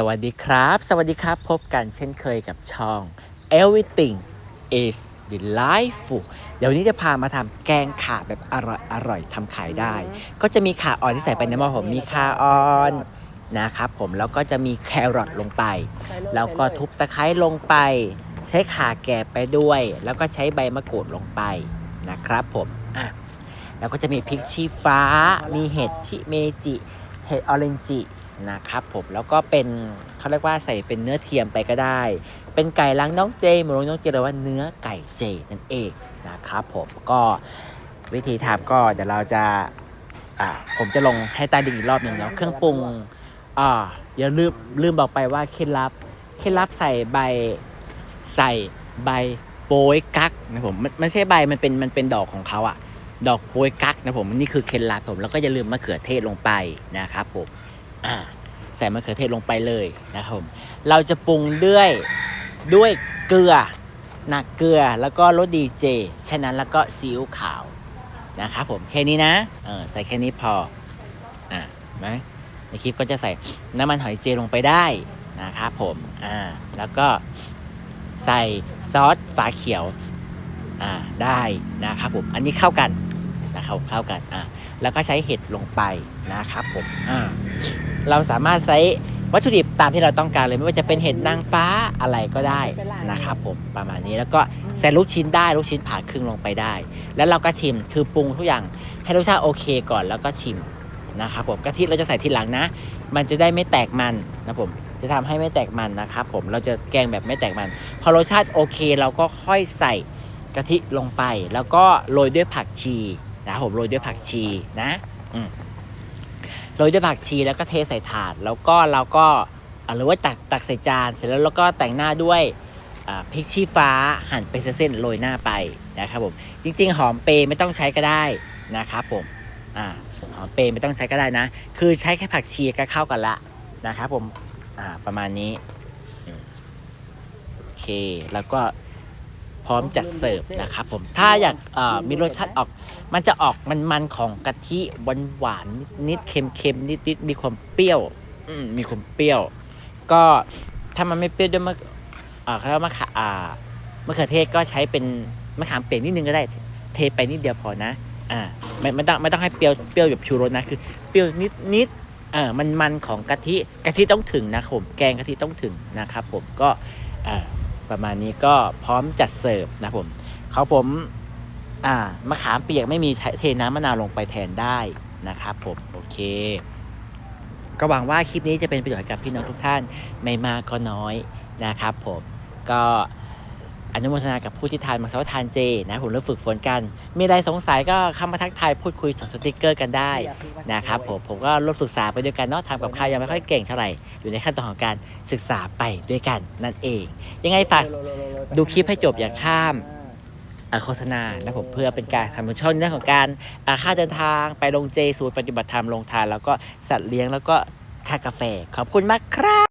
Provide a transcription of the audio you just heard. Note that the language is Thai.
สวัสดีครับ สวัสดีครับ พบกันเช่นเคยกับช่อง everything is delightful เดี๋ยววนนี้จะพามาทำแกงข่าแบบอร่อยอร่อยทำขายได้ ก็จะมีข่าอ่อนที่ใส่ไปในหม้อผมมีข่าอ่อนนะครับผมแล้วก็จะมีแครอทลงไป แล้วก็ทุบตะไคร้ลงไป ใช้ข่าแก่ไปด้วย แล้วก็ใช้ใบมะกรูดลงไปนะครับผมอะแล้วก็จะมีพริกชี้ฟ้า มีเห็ดชิเมจิ เห็ดออเรนจิ นะครับผมแล้วก็เป็นเขาเรียกว่าใส่เป็นเนื้อเทียมไปก็ได้ เป็นไก่ล้างน้องเจหมูล้างน้องเจหรือว่าเนื้อไก่เจนั่นเองนะครับผมก็วิธีทำก็เดี๋ยวเราจะอ่าผมจะลงให้ใต้ดินอีกรอบหนึ่งเนาะเครื่องปรุงอ่าอย่าลืมลืมบอกไปว่าเคล็ดลับเคล็ดลับใส่ใบใส่ใบโปยกั๊กนะผมมันไม่ใช่ใบมันเป็นมันเป็นดอกของเขาอะดอกโปยกั๊กนะผมนี่คือเคล็ดลับผมแล้วก็อย่าลืมมะเขือเทศลงไปนะครับผมอ่า ใส่มะเขือเทศลงไปเลยนะครับผมเราจะปรุงด้วยด้วยเกลือหนักเกลือแล้วก็รสดีเจแค่นั้นแล้วก็ซีอิ๊วขาวนะครับผมแค่นี้นะเออใส่แค่นี้พออะไหมในคลิปก็จะใส่น้ำมันหอยเจลงไปได้นะครับผมอ่าแล้วก็ใส่ซอสฝาเขียวอ่าได้นะครับผมอันนี้เข้ากันนะครับเข้ากันอะ แล้วก็ใช้เห็ดลงไปนะครับผมอ่าเราสามารถใช้วัตถุดิบตามที่เราต้องการเลยไม่ว่าจะเป็นเห็ดนางฟ้าอะไรก็ได้นะครับผมประมาณนี้แล้วก็ใส่ลูกชิ้นได้ลูกชิ้นผ่าครึ่งลงไปได้ แล้วเราก็ชิมคือปรุงทุกอย่างให้รสชาติโอเคก่อนแล้วก็ชิมนะครับผมกะทิเราจะใส่ทีหลังนะ มันจะได้ไม่แตกมันนะผมจะทำให้ไม่แตกมันนะครับผมเราจะแกงแบบไม่แตกมัน พอรสชาติโอเคเราก็ค่อยใส่กะทิลงไป แล้วก็โรยด้วยผักชี นะครับผมโรยด้วยผักชีนะโรยด้วยผักชีแล้วก็เทใส่ถาด แล้วก็เราก็หรือว่าตักตักใส่จานเสร็จแล้วเราก็แต่งหน้าด้วยพริกชี้ฟ้าหั่นเป็นเส้นๆโรยหน้าไปนะครับผมจริง ๆ หอมเปรไม่ต้องใช้ก็ได้นะครับผมอ่าหอมเปรไม่ต้องใช้ก็ได้นะ คือใช้แค่ผักชีก็เข้ากันละนะครับผมอ่าประมาณนี้โอเคแล้วก็ พร้อมจัดเสิร์ฟนะครับผมถ้าอยากมีรสชาติออกมันจะออกมันๆของกะทิหวานหวานๆนิดๆเค็มๆนิดๆมีความเปรี้ยวอมีความเปรี้ยว ก็ถ้ามันไม่เปรี้ยวด้วยมะอ่าเขาเรียกมะขาอ่ามะเขือเทศก็ใช้เป็นมะขามเปียกนิดนึงก็ได้เทไปนิดเดียวพอนะอ่าไม่ไม่ต้องไม่ต้องให้เปรี้ยวเปรี้ยวแบบชูรสนะคือเปรี้ยวนิดนิดเออมันมันของกะทิกะทิต้องถึงนะครับผมแกงกะทิต้องถึงนะครับผมก็อ่า ประมาณนี้ก็พร้อมจัดเสิร์ฟนะผมเขาผมอ่ามะขามเปียกไม่มีเทน้ำมะนาวลงไปแทนได้นะครับผมโอเค ก็หวังว่าคลิปนี้จะเป็นประโยชน์กับพี่น้องทุกท่านไม่มากก็น้อยนะครับผมก็ นุโมทนากับผู้ที่ทานมังสวิรัตทานเจนะผมเริ่มฝึกฝนกัน มีอะไรสงสัยก็เข้ามาทักทายพูดคุยส่งสติกเกอร์กันได้นะครับผมผมก็ร่วมศึกษาไปด้วยกันเนาะทำกับข้าวยังไม่ค่อยเก่งเท่าไหร่อยู่ในขั้นตอนของการศึกษาไปด้วยกันนั่นเอง ยังไงฝากดูคลิปให้จบอย่าข้ามโฆษณานะผมเพื่อเป็นการทำช่องในเรื่องของการค่าเดินทางไปลงเจศูนย์ปฏิบัติธรรมลงทาน แล้วก็สัตว์เลี้ยงแล้วก็ค่ากาแฟขอบคุณมากครับ